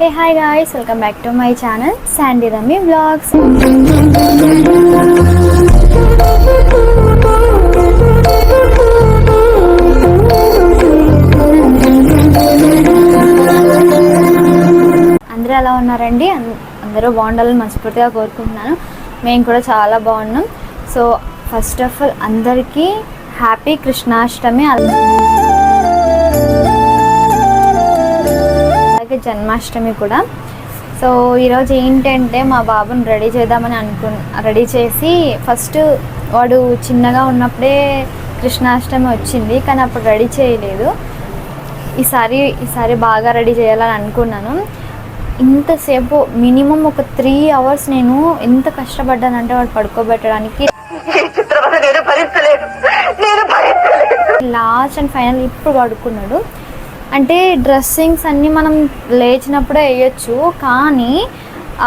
Hey hi guys welcome back to my channel Sandy Rummy vlogs అందరూ ఎలా ఉన్నారండి? అందరూ బాగుండాలని మనస్ఫూర్తిగా కోరుకుంటున్నాను. మేము కూడా చాలా బాగున్నాం. సో ఫస్ట్ ఆఫ్ ఆల్ అందరికీ హ్యాపీ కృష్ణాష్టమి అల- అలాగే జన్మాష్టమి కూడా. సో ఈరోజు ఏంటంటే మా బాబుని రెడీ చేద్దామని అనుకు రెడీ చేసి ఫస్ట్ వాడు చిన్నగా ఉన్నప్పుడే కృష్ణాష్టమి వచ్చింది కానీ అప్పుడు రెడీ చేయలేదు. ఈసారి ఈసారి బాగా రెడీ చేయాలని అనుకున్నాను. ఇంతసేపు మినిమం ఒక త్రీ అవర్స్ నేను ఎంత కష్టపడ్డానంటే వాడు పడుకోబెట్టడానికి. లాస్ట్ అండ్ ఫైనల్ ఇప్పుడు పడుకున్నాడు. అంటే డ్రెస్సింగ్స్ అన్నీ మనం లేచినప్పుడే వేయచ్చు కానీ ఆ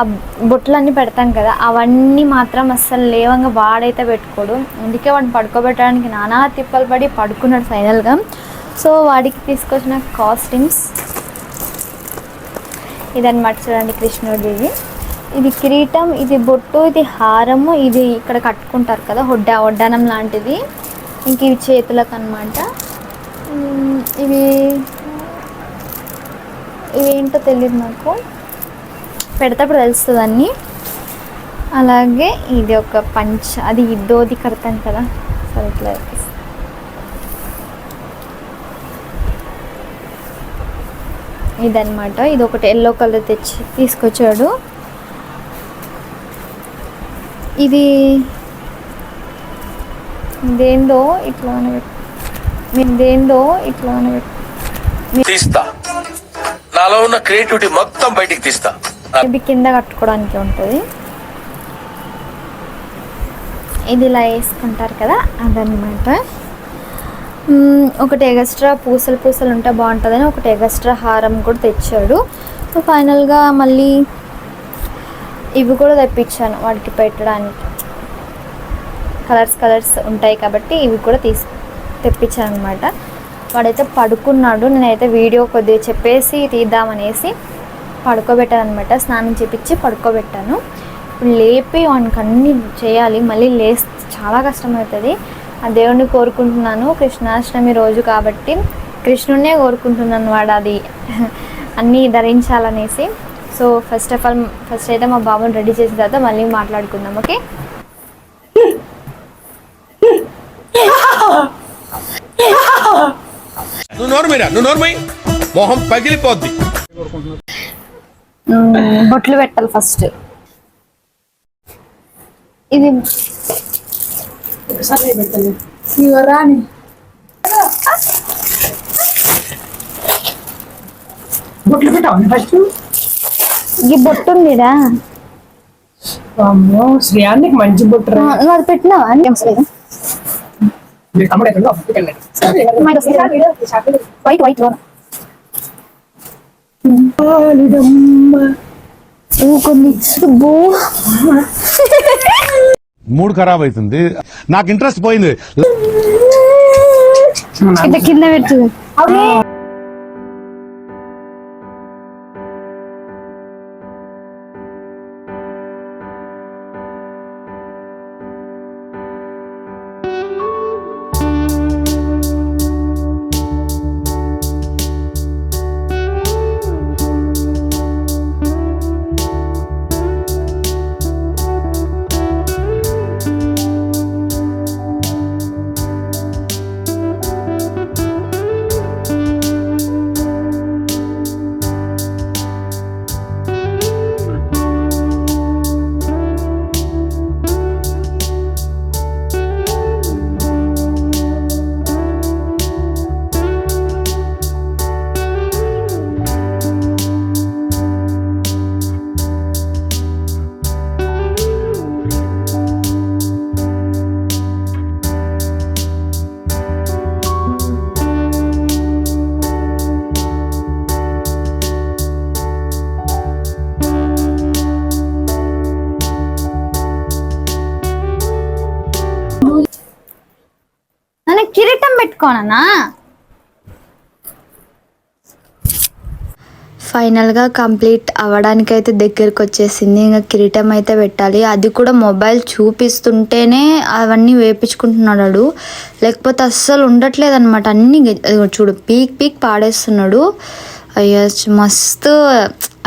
బొట్లన్నీ పెడతాం కదా అవన్నీ మాత్రం అస్సలు లేవంగా వాడైతే పెట్టుకోడు. అందుకే వాడిని పడుకోబెట్టడానికి నానా తిప్పలు పడి పడుకున్నాడు ఫైనల్గా. సో వాడికి తీసుకొచ్చిన కాస్ట్యూమ్స్. ఇదన్నమాట చూడండి కృష్ణుడిది. ఇది కిరీటం ఇది బొట్టు ఇది హారము ఇది ఇక్కడ కట్టుకుంటారు కదా హొడ్డా వడ్డానం లాంటిది. ఇంక ఇవి చేతులకు అనమాట ఇవి ఇవేంటో తెలియదు నాకు. పెడతప్పుడు తెలుస్తుంది అన్నీ. అలాగే ఇది ఒక పంచ్ అది ఇద్దోది కడతాం కదా. సరే ఇట్లా వేపిస్తా. ఇదన్నమాట. ఇది ఒకటి ఎల్లో కలర్ తెచ్చి తీసుకొచ్చాడు. ఇది ఇదేందో ఇట్లా ఇదేందో ఇట్లా తీస్తా. నాలో ఉన్న క్రియేటివిటీ మొత్తం బయటికి తీస్తా. ఇది కింద కట్టుకోవడానికి ఉంటుంది. ఇది ఇలా వేసుకుంటారు కదా అదనమాట ఒకటి ఎగస్ట్రా పూసలు పూసలు ఉంటే బాగుంటుందని ఒకటి ఎగస్ట్రా హారం కూడా తెచ్చాడు. సో ఫైనల్గా మళ్ళీ ఇవి కూడా తెప్పించాను వాడికి పెట్టడానికి. కలర్స్ కలర్స్ ఉంటాయి కాబట్టి ఇవి కూడా తీసు తెప్పించాను అనమాట వాడైతే పడుకున్నాడు. నేనైతే వీడియో కొద్దిగా చెప్పేసి తీద్దామనేసి పడుకోబెట్టాను అనమాట స్నానం చేపించి పడుకోబెట్టాను. ఇప్పుడు లేపి వానికి అన్ని చేయాలి. మళ్ళీ లేస్ చాలా కష్టమవుతుంది. ఆ దేవుడిని కోరుకుంటున్నాను. కృష్ణాష్టమి రోజు కాబట్టి కృష్ణుడినే కోరుకుంటున్నాను వాడు అది. అన్నీ ధరించాలనేసి. So first of all first అయితే మా బాబుని రెడీ చేసిన తర్వాత మళ్ళీ మాట్లాడుకుందాం. ఓకే? నువ్వు నోర్మైనా నువ్వు నోర్మై మొహం పగిలిపోద్ది. బొట్లు పెట్టాలి ఫస్ట్. ఇది శివరాణి బొట్లు పెట్టావు ఫస్ట్. ఈ బొట్టు ఉందిరా అమ్మో శ్రేయానికి మంచి బొట్టు అది పెట్టినావా? మీ తమ్ముడు ఎక్కడో వెళ్ళాడు. వైట్ మూడ్ ఖరాబ్ అవుతుంది. నాకు ఇంట్రెస్ట్ పోయింది. కింద పెట్టు పెట్టుకోనన్నా? ఫైనల్గా కంప్లీట్ అవ్వడానికైతే దగ్గరికి వచ్చేసింది ఇంకా కిరీటం అయితే పెట్టాలి. అది కూడా మొబైల్ చూపిస్తుంటేనే అవన్నీ వేపించుకుంటున్నాడు లేకపోతే అస్సలు ఉండట్లేదు అనమాట అన్ని చూడు పీక్ పీక్ పాడేస్తున్నాడు. అయ్యో మస్తు.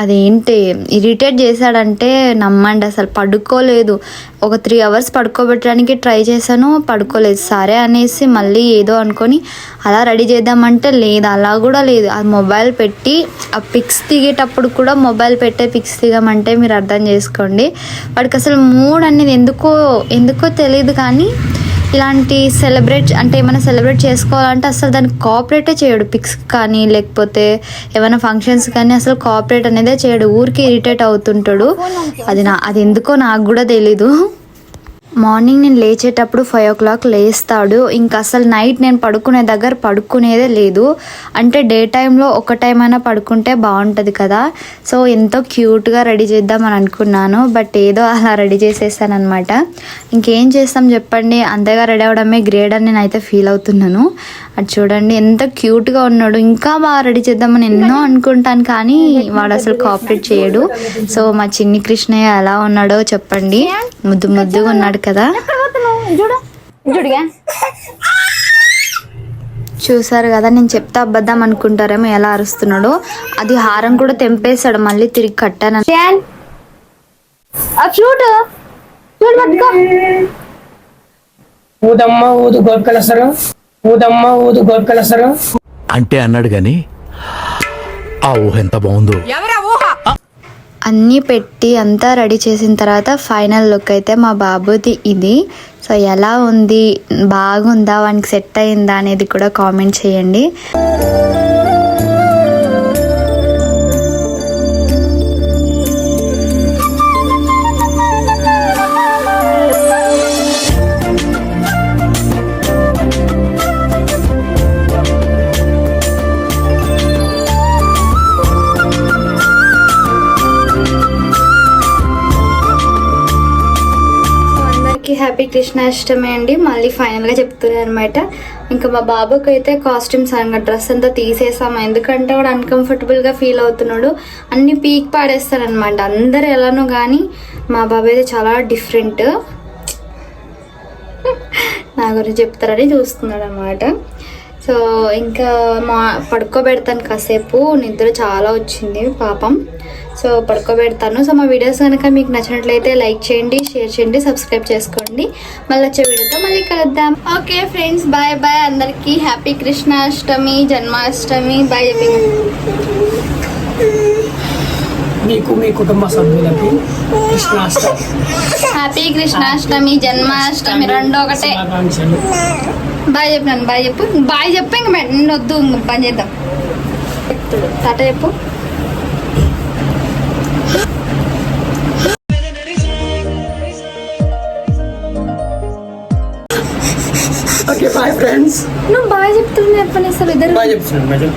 అదేంటి? ఇరిటేట్ చేశాడంటే నమ్మండి అసలు పడుకోలేదు. ఒక త్రీ అవర్స్ పడుకోబెట్టడానికి ట్రై చేశాను పడుకోలేదు. సరే అనేసి మళ్ళీ ఏదో అనుకొని అలా రెడీ చేద్దామంటే లేదు అలా కూడా లేదు. ఆ మొబైల్ పెట్టి ఆ పిక్స్ దిగేటప్పుడు కూడా మొబైల్ పెట్టే పిక్స్ దిగమంటే మీరు అర్థం చేసుకోండి. వాడికి అసలు మూడ్ అనేది ఎందుకో ఎందుకో తెలియదు కానీ ఇలాంటి సెలబ్రేట్ అంటే ఏమైనా సెలబ్రేట్ చేసుకోవాలంటే అసలు దానికి కోఆపరేటే చేయడు. పిక్స్ కానీ లేకపోతే ఏమైనా ఫంక్షన్స్ కానీ అసలు కోఆపరేట్ అనేదే చేయడు. ఊరికి ఇరిటేట్ అవుతుంటాడు. అది నా అది ఎందుకో నాకు కూడా తెలీదు. మార్నింగ్ నేను లేచేటప్పుడు ఫైవ్ ఓ క్లాక్ లేస్తాడు. ఇంకా అసలు నైట్ నేను పడుకునే దగ్గర పడుకునేదే లేదు. అంటే డే టైంలో ఒక టైం అయినా పడుకుంటే బాగుంటుంది కదా. సో ఎంతో క్యూట్గా రెడీ చేద్దామని అనుకున్నాను. బట్ ఏదో అలా రెడీ చేసేసానమాట ఇంకేం చేస్తాం చెప్పండి? అంతగా రెడీ అవ్వడమే గ్రేట్ అని నేనైతే ఫీల్ అవుతున్నాను. అది చూడండి ఎంత క్యూట్గా ఉన్నాడు. ఇంకా బాగా రెడీ చేద్దామని ఎన్నో అనుకుంటాను కానీ వాడు అసలు కోఆపరేట్ చేయడు. సో మా చిన్ని కృష్ణయ్య ఎలా ఉన్నాడో చెప్పండి. ముద్దు ముద్దుగా ఉన్నాడు కదా? చూసారు కదా నేను చెప్తే అబద్ధం అనుకుంటారేమో ఎలా అరుస్తున్నాడో. అది హారం కూడా తెంపేశాడు మళ్ళీ తిరిగి కట్టాను ఊదమ్మ ఊదు ఊదమ్మ అంటే అన్నాడు గాని ఆ ఊహ ఎంత బాగుందో. అన్నీ పెట్టి అంతా రెడీ చేసిన తర్వాత ఫైనల్ లుక్ అయితే మా బాబుది ఇది. సో ఎలా ఉంది? బాగుందా? వానికి సెట్ అయిందా? అనేది కూడా కామెంట్ చేయండి. హ్యాపీ కృష్ణాష్టమి అండి. మళ్ళీ ఫైనల్గా చెప్తున్నాను అనమాట ఇంకా మా బాబుకి అయితే కాస్ట్యూమ్స్ అనగా డ్రెస్ అంతా తీసేసాము ఎందుకంటే వాడు అన్కంఫర్టబుల్గా ఫీల్ అవుతున్నాడు. అన్ని పీక్ పాడేస్తాడనమాట అందరు ఎలానో కానీ మా బాబు అయితే చాలా డిఫరెంట్ నా గురించి చెప్తారని చూస్తున్నాడు అనమాట సో ఇంకా మా పడుకోబెడతాను కాసేపు. నిద్ర చాలా వచ్చింది. పాపం. సో పడుకోబెడతాను. సో మా వీడియోస్ కనుక మీకు నచ్చినట్లయితే లైక్ చేయండి షేర్ చేయండి సబ్స్క్రైబ్ చేసుకోండి. మళ్ళీ వచ్చే వీడియోతో మళ్ళీ కలుద్దాం. Okay friends bye bye. అందరికీ హ్యాపీ కృష్ణాష్టమి జన్మాష్టమి. బాయ్ మీకు మీ కుటుంబ సభ్యులకి కృష్ణాష్టమి. హ్యాపీ కృష్ణాష్టమి జన్మాష్టమి రెండు ఒకటే. బాయ్ చెప్పినాను బాయ్ చెప్పు బాయ్ చెప్పు. ఇంక వద్దు ఇంక పని చేద్దాం. టాటా చెప్పు. బాయ్ ఫ్రెండ్స్ నువ్వు బాయ్ చెప్తున్నా చెప్పని అసలు ఇద్దరు. బాయ్ చెప్తున్నాను మేడం